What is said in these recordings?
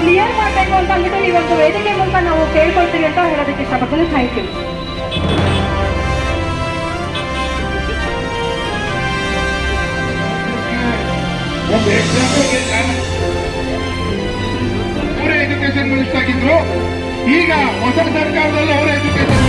ಅಂದ್ಬಿಟ್ಟು ಈ ಒಂದು ವೇದಿಕೆ ಮೂಲಕ ನಾವು ಕೇಳ್ಕೊಳ್ತೀವಿ ಅಂತ ಹೇಳೋದಕ್ಕೆ ಇಷ್ಟಪಡ್ತೀನಿ. ಥ್ಯಾಂಕ್ ಯು ಒಂದು ಎಕ್ಸಾಂಪಲ್ಗೆ ಅವರೇ ಎಜುಕೇಶನ್ ಮಿನಿಸ್ಟರ್ ಆಗಿದ್ರು. ಈಗ ಹೊಸ ಸರ್ಕಾರದಲ್ಲಿ ಅವರ ಎಜುಕೇಶನ್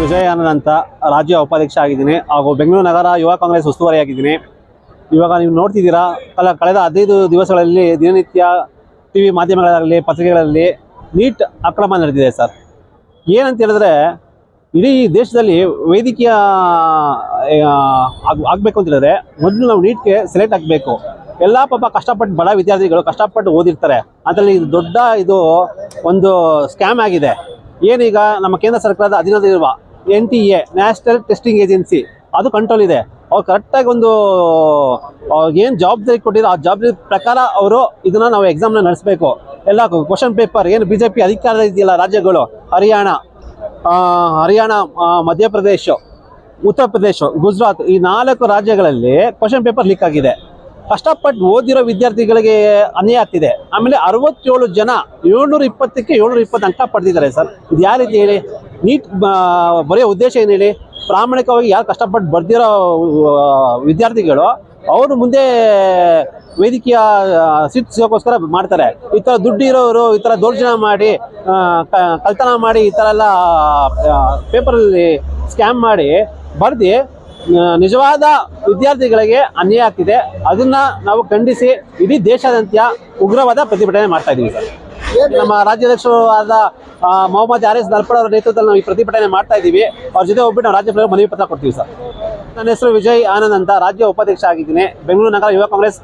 ನನ್ನ ಹೆಸರು ವಿಜಯ ಆನಂದ್ ಅಂತ ರಾಜ್ಯ ಉಪಾಧ್ಯಕ್ಷ ಆಗಿದ್ದೀನಿ. ಹಾಗೂ ಬೆಂಗಳೂರು ನಗರ ಯುವ ಕಾಂಗ್ರೆಸ್ ಉಸ್ತುವಾರಿ ಆಗಿದ್ದೀನಿ ಇವಾಗ ನೀವು ನೋಡ್ತಿದ್ದೀರಾ, ಕಲ, ಕಳೆದ ಹದಿನೈದು ದಿವಸಗಳಲ್ಲಿ ದಿನನಿತ್ಯ ಟಿ ವಿ ಮಾಧ್ಯಮಗಳಾಗಲಿ, ಪತ್ರಿಕೆಗಳಲ್ಲಿ ನೀಟ್ ಅಕ್ರಮ ನಡೆದಿದೆ ಸರ್. ಏನಂತ ಹೇಳಿದ್ರೆ, ಇಡೀ ದೇಶದಲ್ಲಿ ವೈದ್ಯಕೀಯ ಆಗಬೇಕು ಆಗ್- ಆಗ್ಬೇಕು ಅಂತ ಹೇಳಿದ್ರೆ, ಮೊದಲು ನಾವು ನೀಟ್ಗೆ ಸೆಲೆಕ್ಟ್ ಆಗಬೇಕು ಎಲ್ಲ ಪಾಪ ಕಷ್ಟಪಟ್ಟು ಬಡ ವಿದ್ಯಾರ್ಥಿಗಳು ಕಷ್ಟಪಟ್ಟು ಓದಿರ್ತಾರೆ. ಅದರಲ್ಲಿ ಇದು ದೊಡ್ಡ ಇದು ಒಂದು ಸ್ಕ್ಯಾಮ್ ಆಗಿದೆ. ಏನೀಗ ನಮ್ಮ ಕೇಂದ್ರ ಸರ್ಕಾರದ ಅಧೀನದಲ್ಲಿರುವ N T A national testing agency ಅದು ಕಂಟ್ರೋಲ್ ಇದೆ. ಅವ್ರು ಕರೆಕ್ಟಾಗಿ ಒಂದು ಏನು ಜವಾಬ್ದಾರಿ ಕೊಟ್ಟಿರೋ ಆ ಜವಾಬ್ದಾರಿ ಪ್ರಕಾರ ಅವರು ಇದನ್ನ ನಾವು ಎಕ್ಸಾಮ್ನ ನಡೆಸಬೇಕು. ಎಲ್ಲ ಕ್ವಶನ್ ಪೇಪರ್ ಏನು ಬಿ ಜೆ ಪಿ ಅಧಿಕಾರ ಇದೆಯಲ್ಲ ರಾಜ್ಯಗಳು, ಹರಿಯಾಣ ಹರಿಯಾಣ ಮಧ್ಯಪ್ರದೇಶ, ಉತ್ತರ ಪ್ರದೇಶ, ಗುಜರಾತ್, ಈ ನಾಲ್ಕು ರಾಜ್ಯಗಳಲ್ಲಿ ಕ್ವಶನ್ ಪೇಪರ್ ಲೀಕ್ ಆಗಿದೆ. ಕಷ್ಟಪಟ್ಟು ಓದಿರೋ ವಿದ್ಯಾರ್ಥಿಗಳಿಗೆ ಅನ್ಯಾಯ ಆಗ್ತಿದೆ. ಆಮೇಲೆ ಅರವತ್ತೇಳು ಜನ ಏಳ್ನೂರ ಇಪ್ಪತ್ತಕ್ಕೆ ಏಳ್ನೂರ ಇಪ್ಪತ್ತು ಅಂಕ ಪಡೆದಿದ್ದಾರೆ ಸರ್. ಇದು ಯಾವ ರೀತಿ ಹೇಳಿ? ನೀಟ್ ಬರೆಯೋ ಉದ್ದೇಶ ಏನು ಹೇಳಿ? ಪ್ರಾಮಾಣಿಕವಾಗಿ ಯಾರು ಕಷ್ಟಪಟ್ಟು ಬರ್ದಿರೋ ವಿದ್ಯಾರ್ಥಿಗಳು ಅವರು ಮುಂದೆ ವೇದಿಕೆಯ ಸೀಟ್ ಸಿಗೋಕ್ಕೋಸ್ಕರ ಮಾಡ್ತಾರೆ. ಈ ಥರ ದುಡ್ಡು ಇರೋರು ಈ ಥರ ದೌರ್ಜನ್ಯ ಮಾಡಿ ಕಳ್ತನ ಮಾಡಿ ಈ ಥರ ಎಲ್ಲ ಪೇಪರಲ್ಲಿ ಸ್ಕ್ಯಾಮ್ ಮಾಡಿ ಬರ್ದು ನಿಜವಾದ ವಿದ್ಯಾರ್ಥಿಗಳಿಗೆ ಅನ್ಯಾಯ ಆಗ್ತಿದೆ. ಅದನ್ನು ನಾವು ಖಂಡಿಸಿ ಇಡೀ ದೇಶಾದ್ಯಂತ ಉಗ್ರವಾದ ಪ್ರತಿಭಟನೆ ಮಾಡ್ತಾ ಇದ್ದೀವಿ ಸರ್. ನಮ್ಮ ರಾಜ್ಯಾಧ್ಯಕ್ಷರು ಆದ ಮೊಹಮ್ಮದ್ ಆರ್ ಎಸ್ ನಲ್ಪಡ್ ಅವರ ನೇತೃತ್ವದಲ್ಲಿ ನಾವು ಈ ಪ್ರತಿಭಟನೆ ಮಾಡ್ತಾ ಇದ್ದೀವಿ. ಅವ್ರ ಜೊತೆ ಹೋಗ್ಬಿಟ್ಟು ನಾವು ರಾಜ್ಯಪಾಲ ಮನವಿ ಪತ್ರ ಕೊಡ್ತೀವಿ ಸರ್. ನನ್ನ ಹೆಸರು ವಿಜಯ್ ಆನಂದ್ ಅಂತ, ರಾಜ್ಯ ಉಪಾಧ್ಯಕ್ಷ ಆಗಿದ್ದೀನಿ. ಬೆಂಗಳೂರು ನಗರ ಯುವ ಕಾಂಗ್ರೆಸ್